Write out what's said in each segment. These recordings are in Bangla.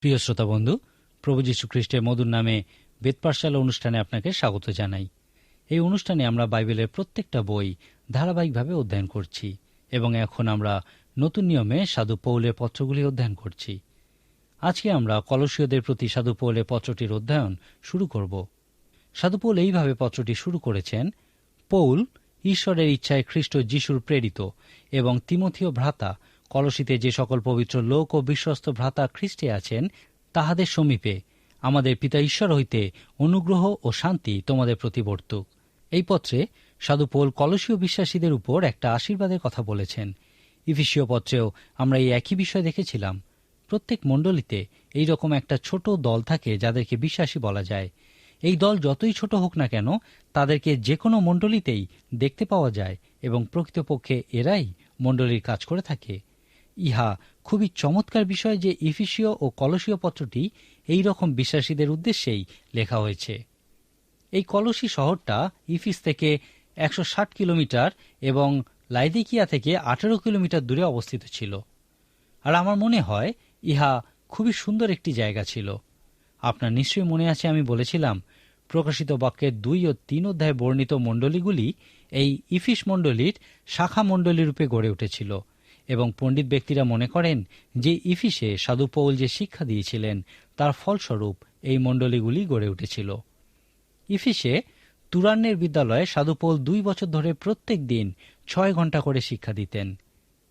প্রিয় শ্রোতা বন্ধু, প্রভু যীশু খ্রিস্টের মধুর নামে বেদপাঠশালা অনুষ্ঠানে আপনাকে স্বাগত জানাই। এই অনুষ্ঠানে আমরা বাইবেলের প্রত্যেকটা বই ধারাবাহিকভাবে অধ্যয়ন করছি এবং এখন আমরা নতুন নিয়মে সাধু পৌলের পত্রগুলি অধ্যয়ন করছি। আজকে আমরা কলসীয়দের প্রতি সাধু পৌলের পত্রটির অধ্যয়ন শুরু করব। সাধু পৌল এইভাবে পত্রটি শুরু করেছেন, পৌল, ঈশ্বরের ইচ্ছায় খ্রিস্ট যিশুর প্রেরিত এবং তিমথীয় ভ্রাতা কলসিতে যে সকল পবিত্র লোক ও বিশ্বস্ত ভ্রাতা খ্রিস্টে আছেন, তাহাদের সমীপে আমাদের পিতা ঈশ্বর হইতে অনুগ্রহ ও শান্তি তোমাদের প্রতিবর্তুক এই পত্রে সাধু পোল কলসীয় বিশ্বাসীদের উপর একটা আশীর্বাদের কথা বলেছেন। ইফিসীয় পত্রেও আমরা এই একই বিষয় দেখেছিলাম। প্রত্যেক মণ্ডলীতে এই রকম একটা ছোট দল থাকে যাদেরকে বিশ্বাসী বলা যায়। এই দল যতই ছোট হোক না কেন, তাদেরকে যে কোনো মণ্ডলীতেই দেখতে পাওয়া যায় এবং প্রকৃতপক্ষে এরাই মণ্ডলীর কাজ করে থাকে। ইহা খুবই চমৎকার বিষয় যে ইফিসীয় ও কলসীয় পত্রটি এই রকম বিশ্বাসীদের উদ্দেশ্যেই লেখা হয়েছে। এই কলসি শহরটা ইফিস থেকে একশো ষাট কিলোমিটার এবং লাইদিকিয়া থেকে আঠেরো কিলোমিটার দূরে অবস্থিত ছিল। আর আমার মনে হয় ইহা খুবই সুন্দর একটি জায়গা ছিল। আপনার নিশ্চয়ই মনে আছে আমি বলেছিলাম, প্রকাশিত বাক্যের দুই ও তিন অধ্যায়ে বর্ণিত মণ্ডলীগুলি এই ইফিস মণ্ডলীর শাখা মণ্ডলী রূপে গড়ে উঠেছিল। এবং পণ্ডিত ব্যক্তিরা মনে করেন যে ইফিসে সাধু পৌল যে শিক্ষা দিয়েছিলেন, তার ফলস্বরূপ এই মণ্ডলীগুলি গড়ে উঠেছিল। ইফিসে তুরান্নের বিদ্যালয়ে সাধু পৌল দুই বছর ধরে প্রত্যেক দিন ছয় ঘণ্টা করে শিক্ষা দিতেন।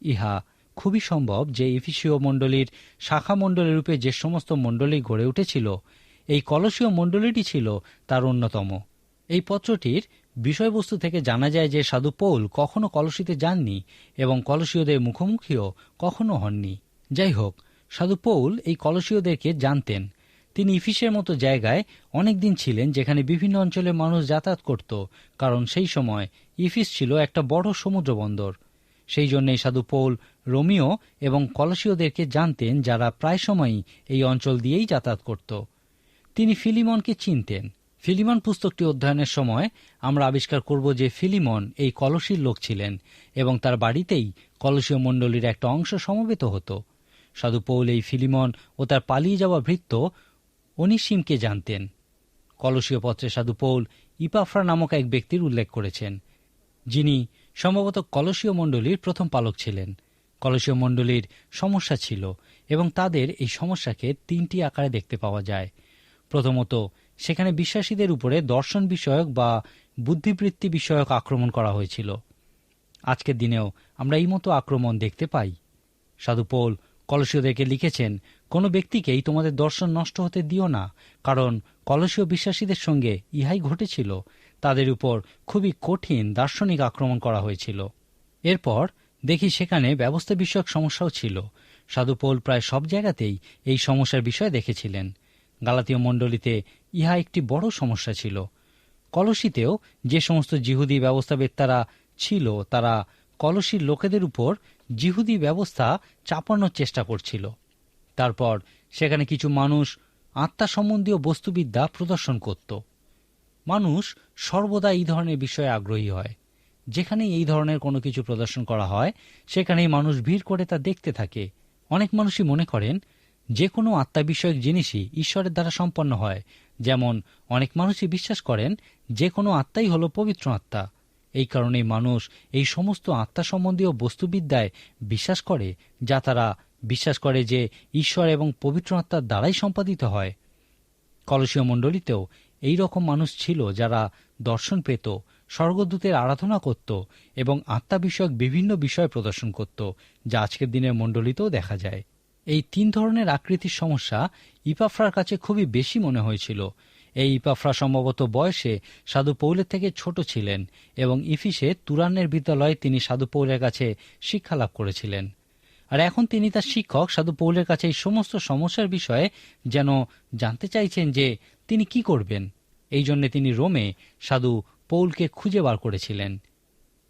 ইহা খুবই সম্ভব যে ইফিসীয় মণ্ডলীর শাখা মণ্ডলী রূপে যে সমস্ত মণ্ডলী গড়ে উঠেছিল, এই কলসীয় মণ্ডলীটি ছিল তার অন্যতম। এই পত্রটির বিষয়বস্তু থেকে জানা যায় যে সাধু পৌল কখনো কলসিতে যাননি এবং কলসীয়দের মুখোমুখিও কখনো হননি। যাই হোক, সাধু পৌল এই কলসীয়দেরকে জানতেন। তিনি ইফিসের মতো জায়গায় অনেক দিন ছিলেন যেখানে বিভিন্ন অঞ্চলের মানুষ যাতায়াত করত, কারণ সেই সময় ইফিস ছিল একটা বড় সমুদ্র বন্দর। সেই জন্যই সাধু পৌল রোমিও এবং কলসীয়দেরকে জানতেন যারা প্রায় সময়ই এই অঞ্চল দিয়েই যাতায়াত করত। তিনি ফিলিমনকে চিনতেন। ফিলিমন পুস্তকটি অধ্যয়নের সময় আমরা আবিষ্কার করব যে ফিলিমন এই কলসির লোক ছিলেন এবং তার বাড়িতেই কলসীয় মণ্ডলীর একটা অংশ সমবেত হতো। সাধু পৌল এই ফিলিমন ও তার পালিয়ে যাওয়া ভৃত্য অনিসিমকে জানতেন। কলসীয় পত্রে সাধু পৌল ইপাফ্রা নামক এক ব্যক্তির উল্লেখ করেছেন, যিনি সম্ভবত কলসীয় মণ্ডলীর প্রথম পালক ছিলেন। কলসীয় মণ্ডলীর সমস্যা ছিল এবং তাদের এই সমস্যাকে তিনটি আকারে দেখতে পাওয়া যায়। প্রথমত সেখানে বিশ্বাসীদের উপরে দর্শন বিষয়ক বা বুদ্ধিবৃত্তি বিষয়ক আক্রমণ করা হয়েছিল। আজকের দিনেও আমরা এই মতো আক্রমণ দেখতে পাই। সাধু পৌল কলসীয়দেরকে লিখেছেন, কোনো ব্যক্তিকেই তোমাদের দর্শন নষ্ট হতে দিও না, কারণ কলসীয় বিশ্বাসীদের সঙ্গে ইহাই ঘটেছিল। তাদের উপর খুবই কঠিন দার্শনিক আক্রমণ করা হয়েছিল। এরপর দেখি সেখানে ব্যবস্থা বিষয়ক সমস্যাও ছিল। সাধু পৌল প্রায় সব জায়গাতেই এই সমস্যার বিষয় দেখেছিলেন। গালাতীয় মণ্ডলীতে ইহা একটি বড় সমস্যা ছিল। কলসিতেও যে সমস্ত জিহুদি ব্যবস্থাবেত্তারা ছিল, তারা কলসির লোকেদের উপর জিহুদি ব্যবস্থা চাপানোর চেষ্টা করছিল। তারপর সেখানে কিছু মানুষ আত্মা সম্বন্ধীয় বস্তুবিদ্যা প্রদর্শন করত। মানুষ সর্বদা এই ধরনের বিষয়ে আগ্রহী হয়। যেখানেই এই ধরনের কোনো কিছু প্রদর্শন করা হয়, সেখানেই মানুষ ভিড় করে তা দেখতে থাকে। অনেক মানুষই মনে করেন যে কোনো আত্মা বিষয়ক জিনিসই ঈশ্বরের দ্বারা সম্পন্ন হয়। যেমন, অনেক মানুষই বিশ্বাস করেন যে কোনো আত্মাই হল পবিত্র আত্মা। এই কারণেই মানুষ এই সমস্ত আত্মা সম্বন্ধীয় বস্তুবিদ্যায় বিশ্বাস করে, যা তারা বিশ্বাস করে যে ঈশ্বর এবং পবিত্র আত্মার দ্বারাই সম্পাদিত হয়। কলসীয় মণ্ডলীতেও এই রকম মানুষ ছিল যারা দর্শন পেত, স্বর্গদূতের আরাধনা করত এবং আত্মা বিষয়ক বিভিন্ন বিষয় প্রদর্শন করত, যা আজকের দিনের মণ্ডলীতেও দেখা যায়। এই তিন ধরনের আকৃতির সমস্যা ইপাফ্রার কাছে খুবই বেশি মনে হয়েছিল। এই ইপাফ্রা সম্ভবত বয়সে সাধু পৌলের থেকে ছোট ছিলেন এবং ইফিসে তুরান্নের বিদ্যালয়ে তিনি সাধু পৌলের কাছে শিক্ষা লাভ করেছিলেন। আর এখন তিনি তার শিক্ষক, সাধু পৌলের কাছে এই সমস্ত সমস্যার বিষয়ে যেন জানতে চাইছেন যে তিনি কি করবেন। এই জন্য তিনি রোমে সাধু পৌলকে খুঁজে বার করেছিলেন।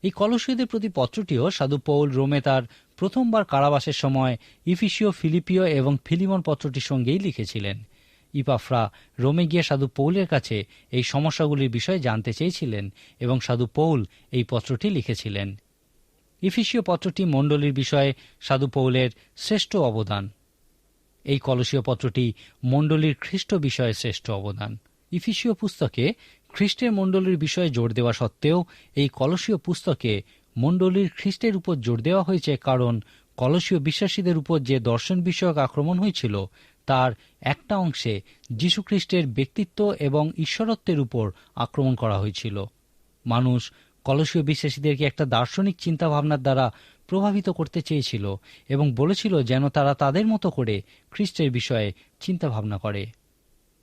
এই কলসীয়দের প্রতি পত্রটিও সাধু পৌল রোমে তার প্রথমবার কারাবাসের সময় ইফিসীয় ফিলিপিও এবং ফিলিমন পত্রটির সঙ্গেই লিখেছিলেন। ইপাফ্রা রোমে গিয়ে সাধু পৌলের কাছে এই সমস্যাগুলির বিষয়ে জানতে চেয়েছিলেন এবং সাধু পৌল এই পত্রটি লিখেছিলেন। ইফিসীয় পত্রটি মণ্ডলীর বিষয়ে সাধু পৌলের শ্রেষ্ঠ অবদান। এই কলসীয় পত্রটি মণ্ডলীর খ্রিস্ট বিষয়ে শ্রেষ্ঠ অবদান। ইফিসীয় পুস্তকে খ্রিস্টের মণ্ডলীর বিষয়ে জোর দেওয়া সত্ত্বেও এই কলসীয় পুস্তকে মণ্ডলীর খ্রিস্টের উপর জোর দেওয়া হয়েছে কারণ কলসীয় বিশ্বাসীদের উপর যে দর্শন বিষয়ক আক্রমণ হয়েছিল, তার একটা অংশে যীশুখ্রিস্টের ব্যক্তিত্ব এবং ঈশ্বরত্বের উপর আক্রমণ করা হয়েছিল। মানুষ কলসীয় বিশ্বাসীদেরকে একটা দার্শনিক চিন্তাভাবনার দ্বারা প্রভাবিত করতে চেয়েছিল এবং বলেছিল যেন তারা তাদের মতো করে খ্রিস্টের বিষয়ে চিন্তাভাবনা করে।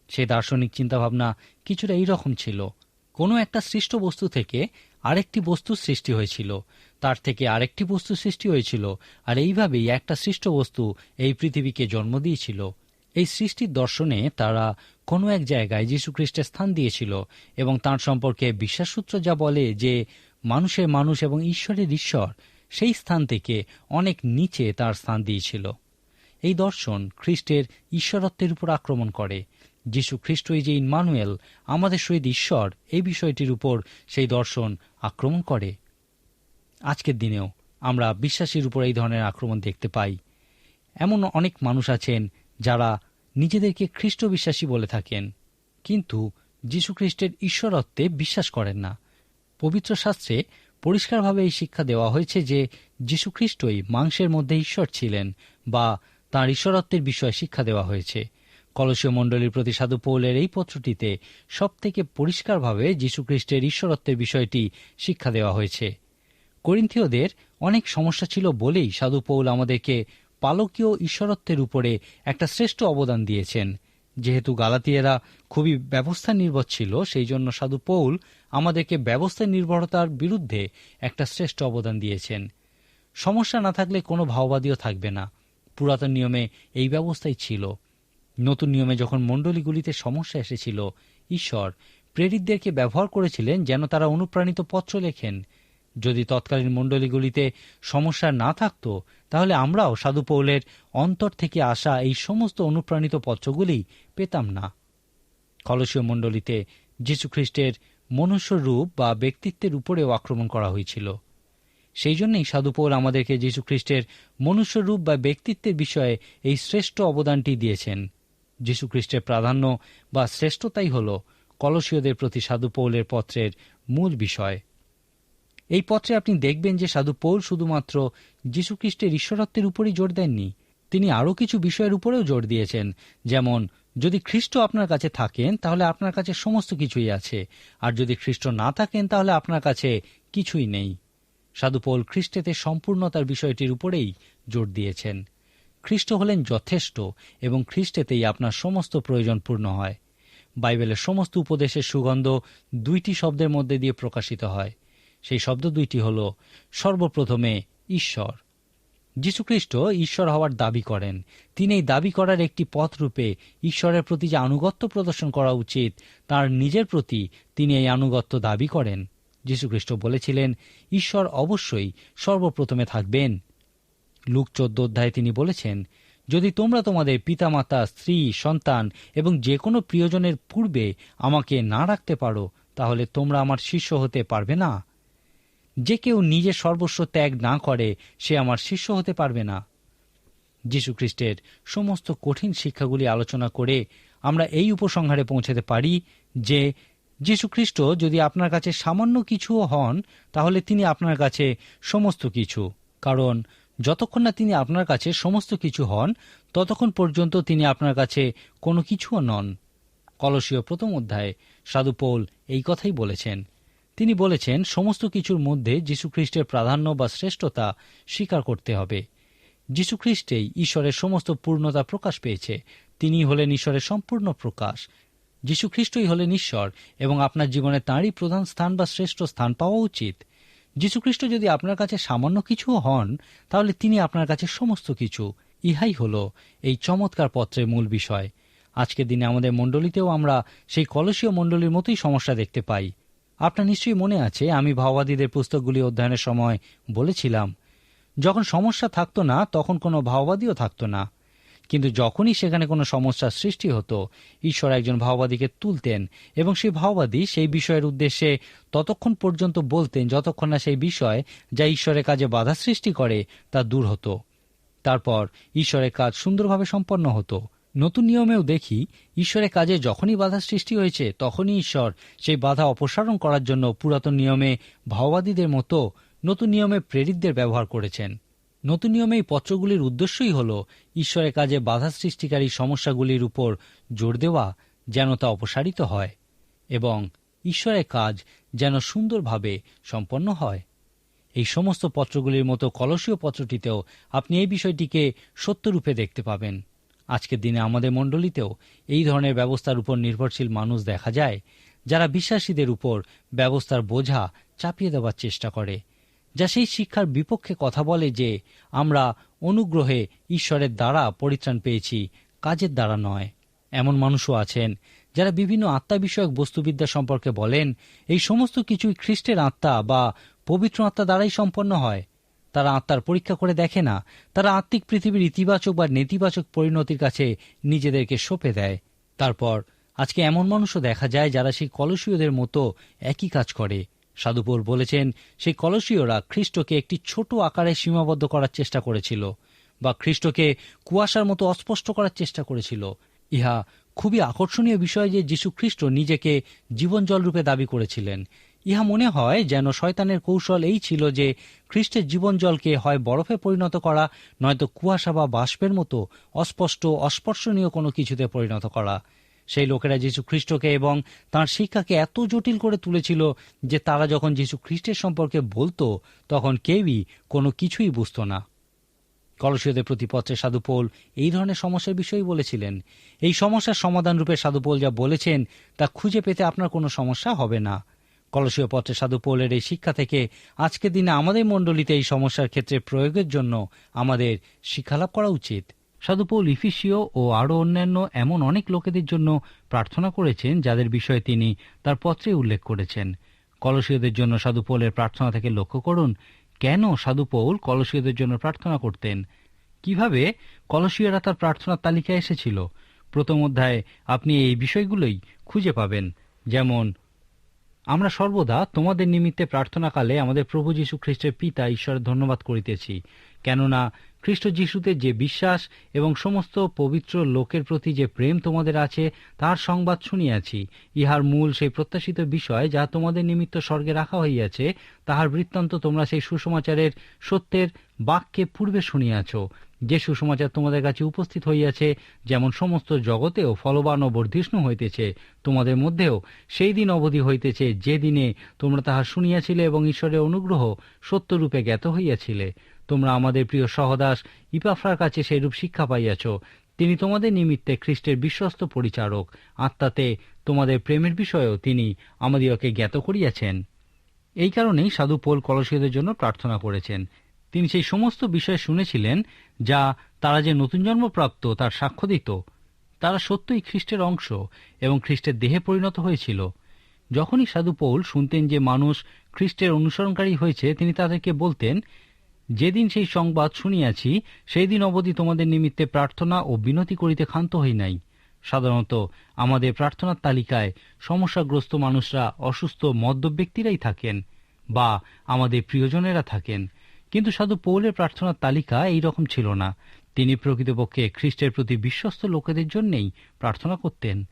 সেই দার্শনিক চিন্তাভাবনা কিছুটা এইরকম ছিল। কোনো একটা সৃষ্ট বস্তু থেকে আরেকটি বস্তুর সৃষ্টি হয়েছিল। তার থেকে আরেকটি বস্তু সৃষ্টি হয়েছিল, আর এইভাবেই একটা সৃষ্ট বস্তু এই পৃথিবীকে জন্ম দিয়েছিল। এই সৃষ্টির দর্শনে তারা কোনো এক জায়গায় যীশুখ্রিস্টের স্থান দিয়েছিল এবং তার সম্পর্কে বিশ্বাসসূত্র যা বলে যে মানুষের মানুষ এবং ঈশ্বরের ঈশ্বর, সেই স্থান থেকে অনেক নিচে তার স্থান দিয়েছিল। এই দর্শন খ্রিস্টের ঈশ্বরত্বের উপর আক্রমণ করে। যীশু খ্রিস্টই যে ইনমানুয়েল আমাদের সহিত ঈশ্বর, এই বিষয়টির উপর সেই দর্শন আক্রমণ করে। আজকের দিনেও আমরা বিশ্বাসীর উপর এই ধরনের আক্রমণ দেখতে পাই। এমন অনেক মানুষ আছেন যারা নিজেদেরকে খ্রিস্ট বিশ্বাসী বলে থাকেন, কিন্তু যীশুখ্রিস্টের ঈশ্বরত্বে বিশ্বাস করেন না। পবিত্র শাস্ত্রে পরিষ্কারভাবে এই শিক্ষা দেওয়া হয়েছে যে যীশুখ্রিস্টই মাংসের মধ্যে ঈশ্বর ছিলেন বা তাঁর ঈশ্বরত্বের বিষয়ে শিক্ষা দেওয়া হয়েছে। কলসীয় মণ্ডলীর প্রতি সাধু পৌলের এই পত্রটিতে সবথেকে পরিষ্কারভাবে যীশুখ্রিস্টের ঈশ্বরত্বের বিষয়টি শিক্ষা দেওয়া হয়েছে। করিন্থীয়দের অনেক সমস্যা ছিল বলেই সাধু পৌল আমাদেরকে পালকীয় ঈশ্বরত্বের উপরে একটা শ্রেষ্ঠ অবদান দিয়েছেন। যেহেতু গালাতিয়েরা খুবই ব্যবস্থা নির্ভর ছিল, সেই জন্য সাধু পৌল আমাদেরকে ব্যবস্থা নির্ভরতার বিরুদ্ধে একটা শ্রেষ্ঠ অবদান দিয়েছেন। সমস্যা না থাকলে কোনো ভাওবাদীও থাকবে না। পুরাতন নিয়মে এই ব্যবস্থাই ছিল। নতুন নিয়মে যখন মণ্ডলীগুলিতে সমস্যা এসেছিল, ঈশ্বর প্রেরিতদেরকে ব্যবহার করেছিলেন যেন তারা অনুপ্রাণিত পত্র লেখেন। যদি তৎকালীন মণ্ডলীগুলিতে সমস্যা না থাকত, তাহলে আমরাও সাধু পৌলের অন্তর থেকে আসা এই সমস্ত অনুপ্রাণিত পত্রগুলি পেতাম না। কলসীয় মণ্ডলীতে যীশুখ্রিস্টের মনুষ্য রূপ বা ব্যক্তিত্বের উপরেও আক্রমণ করা হয়েছিল। সেই জন্যই সাধুপৌল আমাদেরকে যীশুখ্রিস্টের মনুষ্যরূপ বা ব্যক্তিত্বের বিষয়ে এই শ্রেষ্ঠ অবদানটি দিয়েছেন। যীশুখ্রিস্টের প্রাধান্য বা শ্রেষ্ঠতাই হল কলসীয়দের প্রতি সাধু পৌলের পত্রের মূল বিষয়। এই পত্রে আপনি দেখবেন যে সাধু পৌল শুধুমাত্র যীশুখ্রিস্টের ঈশ্বরত্বের উপরই জোর দেননি, তিনি আরও কিছু বিষয়ের উপরেও জোর দিয়েছেন। যেমন, যদি খ্রিস্ট আপনার কাছে থাকেন, তাহলে আপনার কাছে সমস্ত কিছুই আছে। আর যদি খ্রিস্ট না থাকেন, তাহলে আপনার কাছে কিছুই নেই। সাধু পৌল খ্রিস্টেতে সম্পূর্ণতার বিষয়টির উপরেই জোর দিয়েছেন। খ্রিস্ট হলেন যথেষ্ট এবং খ্রিস্টেতেই আপনার সমস্ত প্রয়োজন পূর্ণ হয়। বাইবেলের সমস্ত উপদেশের সুগন্ধ দুইটি শব্দের মধ্যে দিয়ে প্রকাশিত হয়। সেই শব্দ দুইটি হল, সর্বপ্রথমে ঈশ্বর। যীশুখ্রিস্ট ঈশ্বর হওয়ার দাবি করেন। তিনি এই দাবি করার একটি পথ রূপে ঈশ্বরের প্রতি যে আনুগত্য প্রদর্শন করা উচিত, তার নিজের প্রতি তিনি এই আনুগত্য দাবি করেন। যীশুখ্রিস্ট বলেছিলেন, ঈশ্বর অবশ্যই সর্বপ্রথমে থাকবেন। লুক চোদ্দ অধ্যায়ে তিনি বলেছেন, যদি তোমরা তোমাদের পিতামাতা, স্ত্রী, সন্তান এবং যে কোনো প্রিয়জনের পূর্বে আমাকে না রাখতে পারো, তাহলে তোমরা আমার শিষ্য হতে পারবে না। যে কেউ নিজের সর্বস্ব ত্যাগ না করে, সে আমার শিষ্য হতে পারবে না। যীশুখ্রিস্টের সমস্ত কঠিন শিক্ষাগুলি আলোচনা করে আমরা এই উপসংহারে পৌঁছাতে পারি যে যীশুখ্রিস্ট যদি আপনার কাছে সামান্য কিছুও হন, তাহলে তিনি আপনার কাছে সমস্ত কিছু, কারণ যতক্ষণ না তিনি আপনার কাছে সমস্ত কিছু হন, ততক্ষণ পর্যন্ত তিনি আপনার কাছে কোনো কিছুও নন। কলসীয় প্রথম অধ্যায়ে সাধু পৌল এই কথাই বলেছেন। তিনি বলেছেন, সমস্ত কিছুর মধ্যে যীশুখ্রিস্টের প্রাধান্য বা শ্রেষ্ঠতা স্বীকার করতে হবে। যীশুখ্রিস্টেই ঈশ্বরের সমস্ত পূর্ণতা প্রকাশ পেয়েছে। তিনি হলেন ঈশ্বরের সম্পূর্ণ প্রকাশ। যীশুখ্রিস্টই হলেন ঈশ্বর এবং আপনার জীবনে তাঁরই প্রধান স্থান বা শ্রেষ্ঠ স্থান পাওয়া উচিত। যীশুখ্রিস্ট যদি আপনার কাছে সামান্য কিছু হন, তাহলে তিনি আপনার কাছে সমস্ত কিছু। ইহাই হল এই চমৎকার পত্রের মূল বিষয়। আজকের দিনে আমাদের মণ্ডলীতেও আমরা সেই কলসীয় মণ্ডলীর মতোই সমস্যা দেখতে পাই। আপনার নিশ্চয়ই মনে আছে, আমি ভাওবাদীদের পুস্তকগুলি অধ্যয়নের সময় বলেছিলাম, যখন সমস্যা থাকতো না, তখন কোনো ভাওবাদীও থাকতো না। কিন্তু যখনই সেখানে কোনো সমস্যার সৃষ্টি হতো, ঈশ্বর একজন ভাওবাদীকে তুলতেন এবং সেই ভাওবাদী সেই বিষয়ের উদ্দেশ্যে ততক্ষণ পর্যন্ত বলতেন যতক্ষণ না সেই বিষয় যা ঈশ্বরের কাজে বাধা সৃষ্টি করে তা দূর হতো। তারপর ঈশ্বরের কাজ সুন্দরভাবে সম্পন্ন হতো। নতুন নিয়মেও দেখি, ঈশ্বরের কাজে যখনই বাধা সৃষ্টি হয়েছে, তখনই ঈশ্বর সেই বাধা অপসারণ করার জন্য পুরাতন নিয়মে ভাওবাদীদের মতো নতুন নিয়মে প্রেরিতদের ব্যবহার করেছেন। নতুন নিয়মে এই পত্রগুলির উদ্দেশ্যই হল ঈশ্বরের কাজে বাধা সৃষ্টিকারী সমস্যাগুলির উপর জোর দেওয়া যেন তা অপসারিত হয় এবং ঈশ্বরের কাজ যেন সুন্দরভাবে সম্পন্ন হয়। এই সমস্ত পত্রগুলির মতো কলসীয় পত্রটিতেও আপনি এই বিষয়টিকে সত্যরূপে দেখতে পাবেন। আজকের দিনে আমাদের মণ্ডলীতেও এই ধরনের ব্যবস্থার উপর নির্ভরশীল মানুষ দেখা যায়, যারা বিশ্বাসীদের উপর ব্যবস্থার বোঝা চাপিয়ে দেওয়ার চেষ্টা করে। যা সেই শিক্ষার বিপক্ষে কথা বলে যে আমরা অনুগ্রহে ঈশ্বরের দ্বারা পরিত্রাণ পেয়েছি, কাজের দ্বারা নয়। এমন মানুষও আছেন যারা বিভিন্ন আত্মা বিষয়ক বস্তুবিদ্যা সম্পর্কে বলেন, এই সমস্ত কিছুই খ্রিস্টের আত্মা বা পবিত্র আত্মা দ্বারাই সম্পন্ন হয়। তারা আত্মার পরীক্ষা করে দেখে না, তারা আত্মিক পৃথিবীর ইতিবাচক বা নেতিবাচক পরিণতির কাছে নিজেদেরকে সঁপে দেয়। তারপর আজকে এমন মানুষও দেখা যায় যারা সেই কলসীয়দের মতো একই কাজ করে। সাধুপুর বলেছেন, সেই কলসীয়রা খ্রিস্টকে একটি ছোট আকারে সীমাবদ্ধ করার চেষ্টা করেছিল বা খ্রিস্টকে কুয়াশার মতো অস্পষ্ট করার চেষ্টা করেছিল। ইহা খুবই আকর্ষণীয় বিষয় যে যীশু খ্রিস্ট নিজেকে জীবন জলরূপে দাবি করেছিলেন। ইহা মনে হয় যেন শয়তানের কৌশল এই ছিল যে খ্রিস্টের জীবন জলকে হয় বরফে পরিণত করা, নয়তো কুয়াশা বা বাষ্পের মতো অস্পষ্ট, অস্পর্শনীয় কোনো কিছুতে পরিণত করা। সেই লোকেরা যীশু খ্রিস্টকে এবং তাঁর শিক্ষাকে এত জটিল করে তুলেছিল যে তারা যখন যীশু খ্রিস্টের সম্পর্কে বলতো, তখন কেউই কোনো কিছুই বুঝত না। কলসীয়দের প্রতি পত্রে সাধুপোল এই ধরনের সমস্যার বিষয়ই বলেছিলেন। এই সমস্যার সমাধান রূপে সাধুপোল যা বলেছেন, তা খুঁজে পেতে আপনার কোনো সমস্যা হবে না। কলসীয় পত্রে সাধুপোলের এই শিক্ষা থেকে আজকের দিনে আমাদের মণ্ডলীতে এই সমস্যার ক্ষেত্রে প্রয়োগের জন্য আমাদের শিক্ষালাভ করা উচিত। সাধুপৌল ইফিসিও ও আরও অন্যান্য এমন অনেক লোকেদের জন্য প্রার্থনা করেছেন যাদের বিষয়ে তিনি তার পত্রে উল্লেখ করেছেন। কলসীয়দের জন্য সাধুপৌলের প্রার্থনা থেকে লক্ষ্য করুন, কেন সাধুপৌল কলসীয়দের জন্য প্রার্থনা করতেন? কীভাবে কলসীয়রা তার প্রার্থনার তালিকায় এসেছিল? প্রথম অধ্যায়ে আপনি এই বিষয়গুলোই খুঁজে পাবেন, যেমন, আমরা সর্বদা তোমাদের নিমিত্তে প্রার্থনাকালে আমাদের প্রভু যীশু খ্রিস্টের পিতা ঈশ্বরের ধন্যবাদ করিতেছি। কেননা খ্রিস্ট যিশুতে যে বিশ্বাস এবং সমস্ত পবিত্র লোকের প্রতি যে প্রেম তোমাদের আছে, তার সংবাদ শুনিয়াছি। ইহার মূল সেই প্রত্যাশিত বিষয় যা তোমাদের নিমিত্ত স্বর্গে রাখা হইয়াছে, তাহার বৃত্তান্ত তোমরা সেই সুসমাচারের সত্যের বাক্যে পূর্বে শুনিয়াছ। যে সুসমাচার তোমাদের কাছে উপস্থিত হইয়াছে, যেমন সমস্ত জগতেও ফলবান ও বর্ধিষ্ণু হইতেছে, তোমাদের মধ্যেও সেই দিন অবধি হইতেছে, যে দিনে তোমরা তাহা শুনিয়াছিলে এবং ঈশ্বরের অনুগ্রহ সত্যরূপে জ্ঞাত হইয়াছিলে। তোমরা আমাদের প্রিয় সহদাস ইপাফ্রার কাছে সেইরূপ শিক্ষা পাইয়াছ। তিনি তোমাদের নিমিত্তে খ্রিস্টের বিশ্বস্ত পরিচারক। আত্মাতে তোমাদের প্রেমের বিষয়েও তিনি আমাদিওকে জ্ঞাত করিয়াছেন। এই কারণেই সাধু পোল কলসীয়দের জন্য প্রার্থনা করেছেন। তিনি সেই সমস্ত বিষয় শুনেছিলেন, যা তারা যে নতুন জন্মপ্রাপ্ত তার সাক্ষ্য দিত। তারা সত্যই খ্রিস্টের অংশ এবং খ্রিস্টের দেহে পরিণত হয়েছিল। যখনই সাধু পৌল শুনতেন যে মানুষ খ্রিস্টের অনুসরণকারী হয়েছে, তিনি তাদেরকে বলতেন যেদিন সেই সংবাদ শুনিয়াছি সেই দিন অবধি তোমাদের নিমিত্তে প্রার্থনা ও বিনতি করিতে ক্ষান্ত হই নাই। সাধারণত আমাদের প্রার্থনার তালিকায় সমস্যাগ্রস্ত মানুষরা অসুস্থ মদ্য ব্যক্তিরাই থাকেন বা আমাদের প্রিয়জনেরা থাকেন। কিন্তু সাধু পৌলের প্রার্থনার তালিকা এই রকম ছিল না। তিনি প্রকৃতপক্ষে খ্রিস্টের প্রতি বিশ্বস্ত লোকেদের জন্যেই প্রার্থনা করতেন।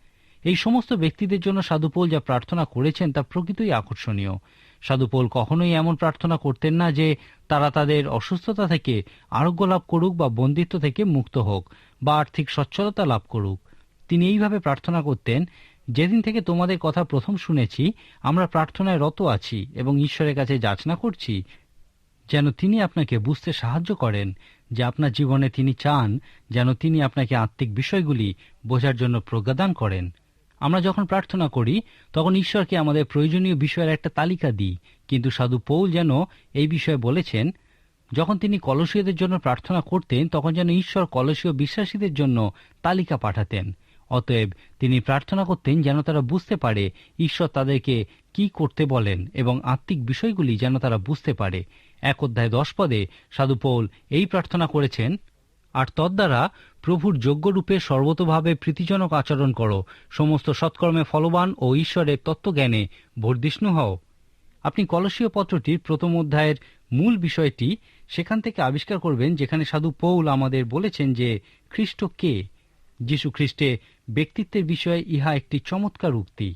এই সমস্ত ব্যক্তিদের জন্য সাধুপোল যা প্রার্থনা করেছেন তা প্রকৃতই আকর্ষণীয়। সাধুপোল কখনোই এমন প্রার্থনা করতেন না যে তারা তাদের অসুস্থতা থেকে আরোগ্য লাভ করুক বা বন্দিত্ব থেকে মুক্ত হোক বা আর্থিক সচ্ছলতা লাভ করুক। তিনি এইভাবে প্রার্থনা করতেন, যেদিন থেকে তোমাদের কথা প্রথম শুনেছি, আমরা প্রার্থনায় রত আছি এবং ঈশ্বরের কাছে যাচনা করছি, যেন তিনি আপনাকে বুঝতে সাহায্য করেন, যে আপনার জীবনে তিনি চান যেন তিনি আপনাকে আত্মিক বিষয়গুলি বোঝার জন্য প্রজ্ঞাদান করেন। আমরা যখন প্রার্থনা করি, তখন ঈশ্বরকে আমাদের প্রয়োজনীয় বিষয়ের একটা তালিকা দিই। কিন্তু সাধু পৌল যেন এই বিষয়ে বলেছেন, যখন তিনি কলসীয়দের জন্য প্রার্থনা করতেন, তখন যেন ঈশ্বর কলসীয় বিশ্বাসীদের জন্য তালিকা পাঠাতেন। অতএব তিনি প্রার্থনা করতেন যেন তারা বুঝতে পারে ঈশ্বর তাদেরকে কি করতে বলেন এবং আত্মিক বিষয়গুলি যেন তারা বুঝতে পারে। এক অধ্যায় দশ পদে সাধু পৌল এই প্রার্থনা করেছেন আর তদ্বারা প্রভুর যোগ্যরূপে সর্বতভাবে প্রীতিজনক আচরণ করো। সমস্ত সৎকর্মে ফলবান ও ঈশ্বরের তত্ত্বজ্ঞানে বর্ধিষ্ণু হও। আপনি কলসীয় পত্রটির প্রথম অধ্যায়ের মূল বিষয়টি সেখান থেকে আবিষ্কার করবেন, যেখানে সাধু পৌল আমাদের বলেছেন যে, খ্রিস্ট কে? যীশু খ্রিস্টে ব্যক্তিত্বের বিষয়ে ইহা একটি চমৎকার উক্তি।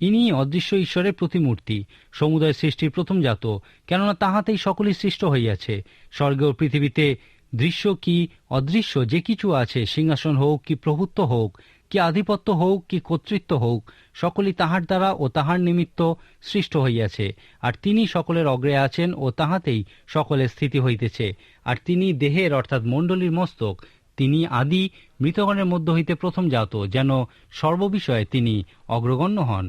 ইনি অদৃশ্য ঈশ্বরের প্রতিমূর্তি, সমুদয় সৃষ্টির প্রথম জাত, কেননা তাহাতেই সকলেই সৃষ্ট হইয়াছে। স্বর্গ ও পৃথিবীতে দৃশ্য কি অদৃশ্য যে কিছু আছে? সিংহাসন হোক কি প্রভুত্ব হোক, কি আধিপত্য হোক কি কর্তৃত্ব হোক, সকলই তাহার দ্বারা ও তাহার নিমিত্ত সৃষ্ট হইয়াছে। আর তিনি সকলের অগ্রে আছেন ও তাহাতেই সকলের স্থিতি হইতেছে। আর তিনি দেহের অর্থাৎ মণ্ডলীর মস্তক, তিনি আদি মৃতগণের মধ্য হইতে প্রথম জাত, যেন সর্ববিষয়ে তিনি অগ্রগণ্য হন।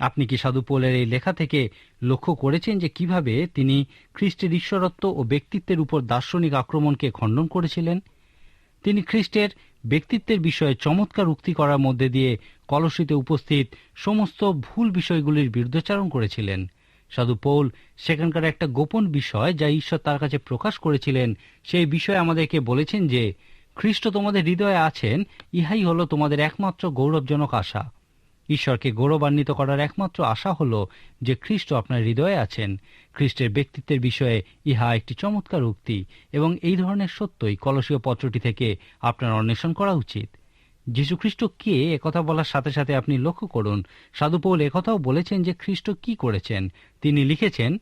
আপনি কি সাধু পোলের এই লেখা থেকে লক্ষ্য করেছেন যে কীভাবে তিনি খ্রিস্টের ঈশ্বরত্ব ও ব্যক্তিত্বের উপর দার্শনিক আক্রমণকে খণ্ডন করেছিলেন? তিনি খ্রিস্টের ব্যক্তিত্বের বিষয়ে চমৎকার উক্তি করার মধ্যে দিয়ে কলসিতে উপস্থিত সমস্ত ভুল বিষয়গুলির বিরুদ্ধাচারণ করেছিলেন। সাধু পৌল সেখানকার একটা গোপন বিষয় যা ঈশ্বর তার কাছে প্রকাশ করেছিলেন, সেই বিষয়ে আমাদেরকে বলেছেন যে, খ্রিস্ট তোমাদের হৃদয়ে আছেন, ইহাই হল তোমাদের একমাত্র গৌরবজনক আশা। ঈশ্বরকে গৌরবান্বিত করার একমাত্র আশা হল যে খ্রিস্ট আপনার হৃদয়ে আছেন। খ্রিস্টের ব্যক্তিত্বের বিষয়ে ইহা একটি চমৎকার উক্তি এবং এই ধরনের সত্যই কলসীয় পত্রটি থেকে আপনার অন্বেষণ করা উচিত। যীশুখ্রিস্ট কে? একথা বলার সাথে সাথে আপনি লক্ষ্য করুন সাধুপৌল একথাও বলেছেন যে খ্রিস্ট কি করেছেন। তিনি লিখেছেন,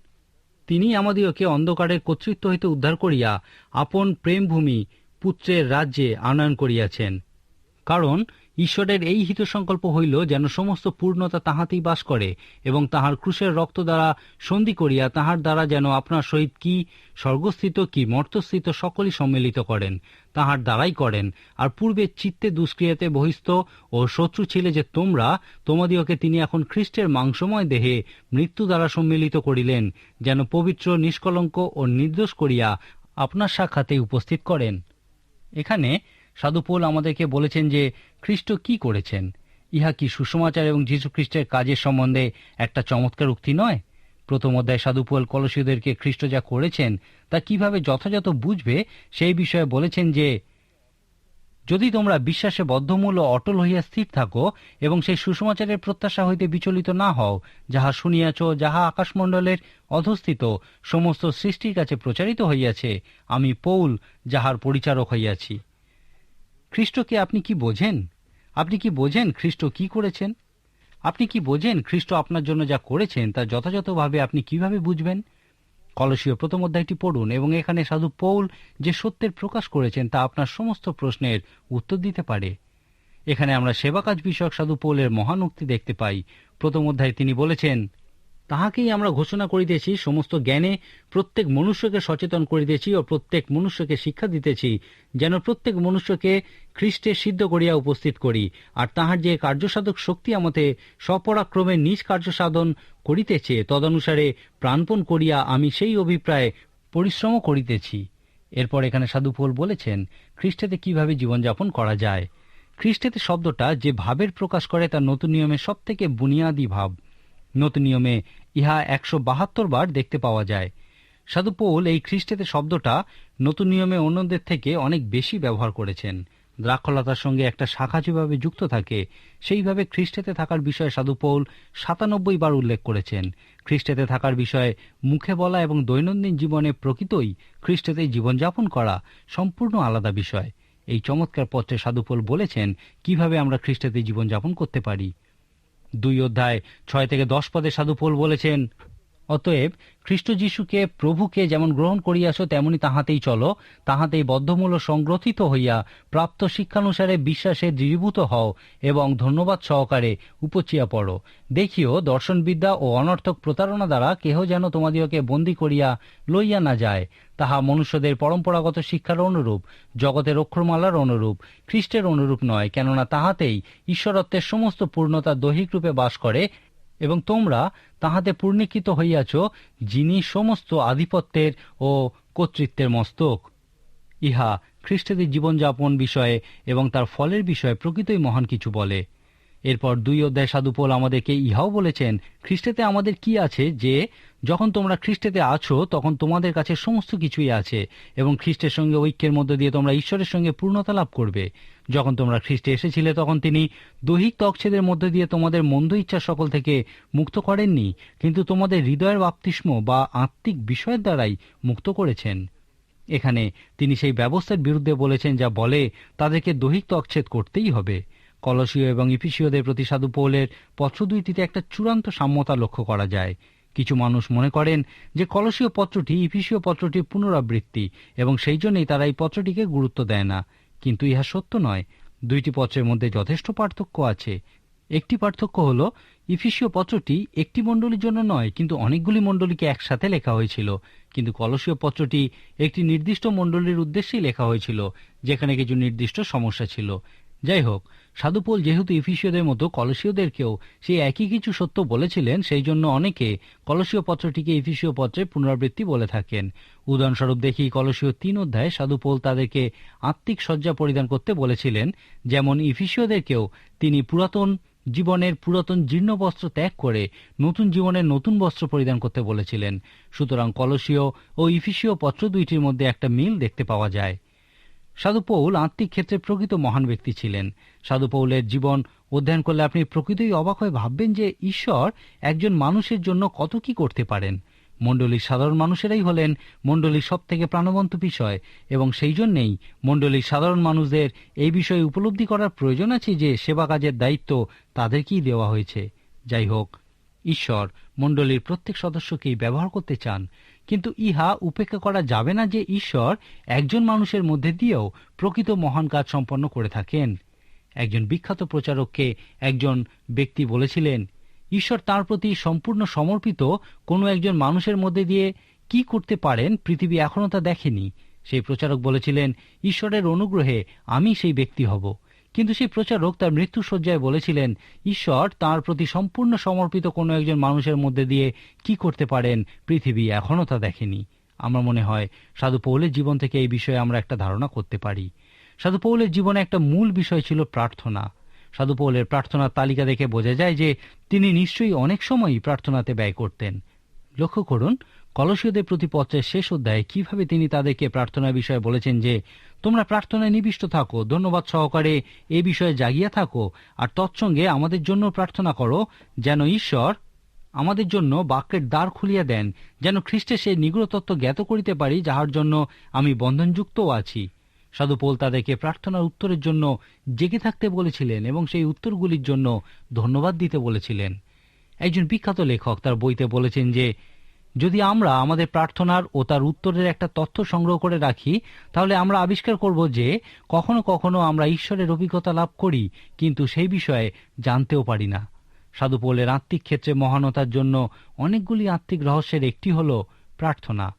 তিনি আমাদিওকে অন্ধকারের কর্তৃত্ব হইতে উদ্ধার করিয়া আপন প্রেমভূমি, পুত্রের রাজ্যে আনয়ন করিয়াছেন। কারণ ঈশ্বরের এই হিত সংকল্প হইল যেন সমস্ত পূর্ণতা তাহাতেই বাস করে এবং তাহার ক্রুশের রক্ত দ্বারা সন্ধি করিয়া তাহার দ্বারা যেন আপনার সহিত কি স্বর্গস্থিত, কি মর্তস্থিত সকলই সম্মিলিত করেন, তাহার দ্বারাই করেন। আর পূর্বে চিত্তে দুষ্ক্রিয়াতে বহিস্থ ও শত্রু ছিলে যে তোমরা তোমাদিওকে তিনি এখন খ্রিস্টের মাংসময় দেহে মৃত্যু দ্বারা সম্মিলিত করিলেন, যেন পবিত্র, নিষ্কলঙ্ক ও নির্দোষ করিয়া আপনার সাক্ষাতে উপস্থিত করেন। এখানে সাধুপোল আমাদেরকে বলেছেন যে, খ্রিস্ট কি করেছেন? ইহা কি সুসমাচার এবং যীশুখ্রিস্টের কাজের সম্বন্ধে একটা চমৎকার উক্তি নয়? প্রথম অধ্যায় সাধুপোল কলসীয়দেরকে খ্রিস্ট যা করেছেন, তা কীভাবে যথাযথ বুঝবে সেই বিষয়ে বলেছেন যে, যদি তোমরা বিশ্বাসে বদ্ধমূল ও অটল হইয়া স্থির থাকো এবং সেই সুসমাচারের প্রত্যাশা হইতে বিচলিত না হও, যাহা শুনিয়াছ, যাহা আকাশমণ্ডলের অধস্থিত সমস্ত সৃষ্টির কাছে প্রচারিত হইয়াছে, আমি পৌল, যাহার পরিচারক হইয়াছি। খ্রিস্টকে আপনি কি বোঝেন? আপনি কি বোঝেন খ্রিস্ট কি করেছেন? আপনি কি বোঝেন খ্রিস্ট আপনার জন্য যা করেছেন তা যথাযথভাবে আপনি কীভাবে বুঝবেন? কলসীয় প্রথম অধ্যায়টি পড়ুন এবং এখানে সাধু পৌল যে সত্যের প্রকাশ করেছেন তা আপনার সমস্ত প্রশ্নের উত্তর দিতে পারে। এখানে আমরা সেবা কাজ বিষয়ক সাধু পৌলের মহান উক্তি দেখতে পাই। প্রথম অধ্যায়ে তিনি বলেছেন তাহাকেই আমরা ঘোষণা করিতেছি, সমস্ত জ্ঞানে প্রত্যেক মনুষ্যকে সচেতন করিতেছি ও প্রত্যেক মনুষ্যকে শিক্ষা দিতেছি, যেন প্রত্যেক মনুষ্যকে খ্রিস্টে সিদ্ধ করিয়া উপস্থিত করি, আর তাহার যে কার্যসাধক শক্তি আমাতে সপরাক্রমে নিজ কার্যসাধন করিতেছে, তদনুসারে প্রাণপণ করিয়া আমি সেই অভিপ্রায়ে পরিশ্রমও করিতেছি। এরপর এখানে সাধুপোল বলেছেন, খ্রিস্টেতে কীভাবে জীবনযাপন করা যায়? খ্রিস্টেতে শব্দটা যে ভাবের প্রকাশ করে তা নতুন নিয়মের সব থেকে বুনিয়াদী ভাব। নতুন নিয়মে ইহা একশো বাহাত্তর বার দেখতে পাওয়া যায়। সাধু পৌল এই খ্রিস্টেতে শব্দটা নতুন নিয়মে অন্যদের থেকে অনেক বেশি ব্যবহার করেছেন। দ্রাক্ষলতার সঙ্গে একটা শাখা যেভাবে যুক্ত থাকে, সেইভাবে খ্রিস্টেতে থাকার বিষয়ে সাধু পৌল সাতানব্বই বার উল্লেখ করেছেন। খ্রিস্টেতে থাকার বিষয়ে মুখে বলা এবং দৈনন্দিন জীবনে প্রকৃতই খ্রিস্টেতে জীবনযাপন করা সম্পূর্ণ আলাদা বিষয়। এই চমৎকার পত্রে সাধুপোল বলেছেন, কীভাবে আমরা খ্রিস্টেতে জীবনযাপন করতে পারি। দুই অধ্যায় ছয় থেকে দশ পদে সাধু পোল বলেছেন অতএব খ্রিস্ট যীশুকে প্রভুকে যেমন গ্রহণ করিয়াছ, তেমনি তাহাতেই চলো। তাহাতেই বদ্ধমূল্য সংগ্রথিত হইয়া প্রাপ্ত শিক্ষানুসারে বিশ্বাসে দৃঢ়ীভূত হও এবং ধন্যবাদ সহকারে উপচিয়া পড়ো। দেখিও, দর্শনবিদ্যা ও অনর্থক প্রতারণা দ্বারা কেহ যেন তোমাদিওকে বন্দী করিয়া লইয়া না যায়। তাহা মনুষ্যদের পরম্পরাগত শিক্ষার অনুরূপ, জগতের অক্ষরমালার অনুরূপ, খ্রিস্টের অনুরূপ নয়, কেননা তাহাতেই ঈশ্বরত্বের সমস্ত পূর্ণতা দৈহিক রূপে বাস করে এবং তোমরা তাহাতে পূর্ণীকৃত হইয়াছ, যিনি সমস্ত আধিপত্যের ও কর্তৃত্বের মস্তক। ইহা খ্রিস্টদের জীবনযাপন বিষয়ে এবং তার ফলের বিষয়ে প্রকৃতই মহান কিছু বলে। এরপর দুই অধ্যায় সাধুপোল আমাদেরকে ইহাও বলেছেন, খ্রিস্টেতে আমাদের কি আছে যে, যখন তোমরা খ্রিস্টেতে আছো, তখন তোমাদের কাছে সমস্ত কিছুই আছে এবং খ্রিস্টের সঙ্গে ঐক্যের মধ্যে দিয়ে তোমরা ঈশ্বরের সঙ্গে পূর্ণতা লাভ করবে। যখন তোমরা খ্রিস্টে এসেছিলে, তখন তিনি দৈহিক তকছেদের মধ্যে দিয়ে তোমাদের মন্দ ইচ্ছা সকল থেকে মুক্ত করেননি, কিন্তু তোমাদের হৃদয়ের বাপ্তিস্ম বা আত্মিক বিষয়ের দ্বারাই মুক্ত করেছেন। এখানে তিনি সেই ব্যবস্থার বিরুদ্ধে বলেছেন যা বলে, তাদেরকে দৈহিক তকছেদ করতেই হবে। কলসীয় এবং ইফিসীয়দের প্রতি সাধু পৌলের পত্র দুইটিতে একটা চূড়ান্ত সাম্যতা লক্ষ্য করা যায়। কিছু মানুষ মনে করেন যে কলসীয় পত্রটি ইফিসীয় পত্রটির পুনরাবৃত্তি এবং সেই জন্যই তারা এই পত্রটিকে গুরুত্ব দেয় না। কিন্তু ইহা সত্য নয়। দুইটি পত্রের মধ্যে যথেষ্ট পার্থক্য আছে। একটি পার্থক্য হল, ইফিসীয় পত্রটি একটি মণ্ডলীর জন্য নয়, কিন্তু অনেকগুলি মণ্ডলীকে একসাথে লেখা হয়েছিল। কিন্তু কলসীয় পত্রটি একটি নির্দিষ্ট মণ্ডলীর উদ্দেশ্যেই লেখা হয়েছিল, যেখানে কিছু নির্দিষ্ট সমস্যা ছিল। যাই হোক সাধুপোল যেহেতু ইফিসীয়দের মতো কলসীয়দেরকেও সেই একই কিছু সত্য বলেছিলেন, সেই জন্য অনেকে কলসীয় পত্রটিকে ইফিসীয় পত্রের পুনরাবৃত্তি বলে থাকেন। উদাহরণস্বরূপ দেখি, কলসীয় তিন অধ্যায়ে সাধুপোল তাদেরকে আত্মিক শয্যা পরিধান করতে বলেছিলেন, যেমন ইফিসীয়দেরকেও তিনি পুরাতন জীবনের পুরাতন জীর্ণ বস্ত্র ত্যাগ করে নতুন জীবনের নতুন বস্ত্র পরিধান করতে বলেছিলেন। সুতরাং কলসীয় ও ইফিসীয় পত্র দুইটির মধ্যে একটা মিল দেখতে পাওয়া যায়। সাধু পৌল আত্মিক ক্ষেত্রে প্রকৃত মহান ব্যক্তি ছিলেন। সাধু পৌলের জীবন অধ্যয়ন করলে আপনি প্রকৃতই অবাক হয়ে ভাববেন যে ঈশ্বর একজন মানুষের জন্য কত কি করতে পারেন। মণ্ডলীর সাধারণ মানুষেরাই হলেন মণ্ডলীর সব থেকে প্রাণবন্ত বিষয় এবং সেই জন্যেই মণ্ডলীর সাধারণ মানুষদের এই বিষয়ে উপলব্ধি করার প্রয়োজন আছে যে সেবা কাজের দায়িত্ব তাদেরকেই দেওয়া হয়েছে। যাই হোক, ঈশ্বর মণ্ডলীর প্রত্যেক সদস্যকেই ব্যবহার করতে চান। কিন্তু ইহা উপেক্ষা করা যাবে না যে ঈশ্বর একজন মানুষের মধ্যে দিয়েও প্রকৃত মহান কাজ সম্পন্ন করে থাকেন। একজন বিখ্যাত প্রচারককে একজন ব্যক্তি বলেছিলেন, ঈশ্বর তার প্রতি সম্পূর্ণ সমর্পিত, কোনো একজন মানুষের মধ্যে দিয়ে কি করতে পারেন পৃথিবী এখনও তা দেখেনি। সেই প্রচারক বলেছিলেন, ঈশ্বরের অনুগ্রহে আমি সেই ব্যক্তি হব। কিন্তু সেই প্রচারক তার মৃত্যু সজ্জায় বলেছিলেন, ঈশ্বর, তার প্রতি সম্পূর্ণ সমর্পিত কোনো একজন মানুষের মধ্যে দিয়ে কি করতে পারেন? পৃথিবী এখনও তা দেখেনি। আমার মনে হয় সাধু পৌলের জীবন থেকে এই বিষয়ে আমরা একটা ধারণা করতে পারি। সাধু পৌলের জীবনে একটা মূল বিষয় ছিল প্রার্থনা। সাধু পৌলের প্রার্থনার তালিকা দেখে বোঝা যায় যে তিনি নিশ্চয়ই অনেক সময়ই প্রার্থনাতে ব্যয় করতেন। লক্ষ্য করুন কলসীয়দের প্রতি পত্রের শেষ অধ্যায়ে কীভাবে তিনি তাদেরকে প্রার্থনার বিষয়ে বলেছেন যে, তোমরা প্রার্থনায় নিবিষ্ট থাকো, ধন্যবাদ সহকারে এ বিষয়ে জাগিয়া থাকো, আর তৎসঙ্গে আমাদের জন্য প্রার্থনা করো, যেন ঈশ্বর আমাদের জন্য বাক্যের দ্বার খুলিয়া দেন, যেন খ্রিস্টের সেই নিগ্রতত্ত্ব জ্ঞাত করিতে পারি, যাহার জন্য আমি বন্ধনযুক্তও আছি সাধুপোল তাদেরকে প্রার্থনার উত্তরের জন্য জেগে থাকতে বলেছিলেন এবং সেই উত্তরগুলির জন্য ধন্যবাদ দিতে বলেছিলেন। একজন বিখ্যাত লেখক তার বইতে বলেছেন যে যদি আমরা আমাদের প্রার্থনার ও তার উত্তরের একটা তথ্য সংগ্রহ করে রাখি, তাহলে আমরা আবিষ্কার করব যে কখনো কখনো আমরা ঈশ্বরের অভিজ্ঞতা লাভ করি, কিন্তু সেই বিষয়ে জানতেও পারি না। সাধুপোলের আত্মিক ক্ষেত্রে মহানতার জন্য অনেকগুলি আত্মিক রহস্যের একটি হল প্রার্থনা।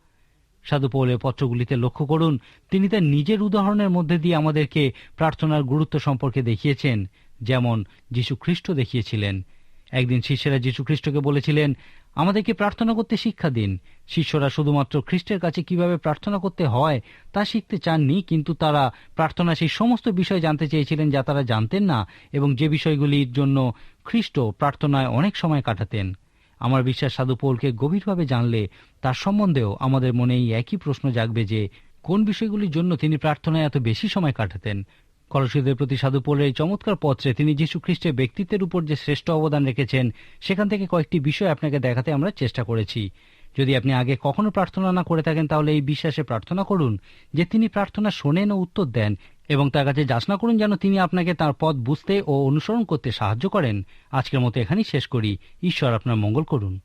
সাধুপৌলের পত্রগুলিতে লক্ষ্য করুন, তিনি তার নিজের উদাহরণের মধ্যে দিয়ে আমাদেরকে প্রার্থনার গুরুত্ব সম্পর্কে দেখিয়েছেন, যেমন যীশু খ্রিস্ট দেখিয়েছিলেন। একদিন শিষ্যেরা যীশু খ্রিস্টকে বলেছিলেন আমাদেরকে প্রার্থনা করতে শিক্ষা দিন। শিষ্যরা শুধুমাত্র খ্রিস্টের কাছে কীভাবে প্রার্থনা করতে হয়, তা শিখতে চাননি, কিন্তু তারা প্রার্থনা সেই সমস্ত বিষয় জানতে চেয়েছিলেন যা তারা জানতেন না এবং যে বিষয়গুলির জন্য খ্রিস্ট প্রার্থনায় অনেক সময় কাটাতেন। আমার বিশ্বাস, সাধু পৌলকে গভীরভাবে জানলে তার সম্বন্ধেও আমাদের মনে এই একই প্রশ্ন জাগবে যে, কোন বিষয়গুলির জন্য তিনি প্রার্থনায় এত বেশি সময় কাটাতেন। কলসীদের প্রতি সাধু পৌলের এই চমৎকার পত্রে তিনি যীশু খ্রিস্টের ব্যক্তিত্বের উপর যে শ্রেষ্ঠ অবদান রেখেছেন, সেখান থেকে কয়েকটি বিষয় আপনাকে দেখাতে আমরা চেষ্টা করেছি। যদি আপনি আগে কখনো প্রার্থনা না করে থাকেন, তাহলে এই বিশ্বাসে প্রার্থনা করুন যে তিনি প্রার্থনা শোনেন ও উত্তর দেন এবং তার কাছে যাচনা করুন যেন তিনি আপনাকে তার পথ বুঝতে ও অনুসরণ করতে সাহায্য করেন। আজকের মতো এখানেই শেষ করি। ঈশ্বর আপনার মঙ্গল করুন।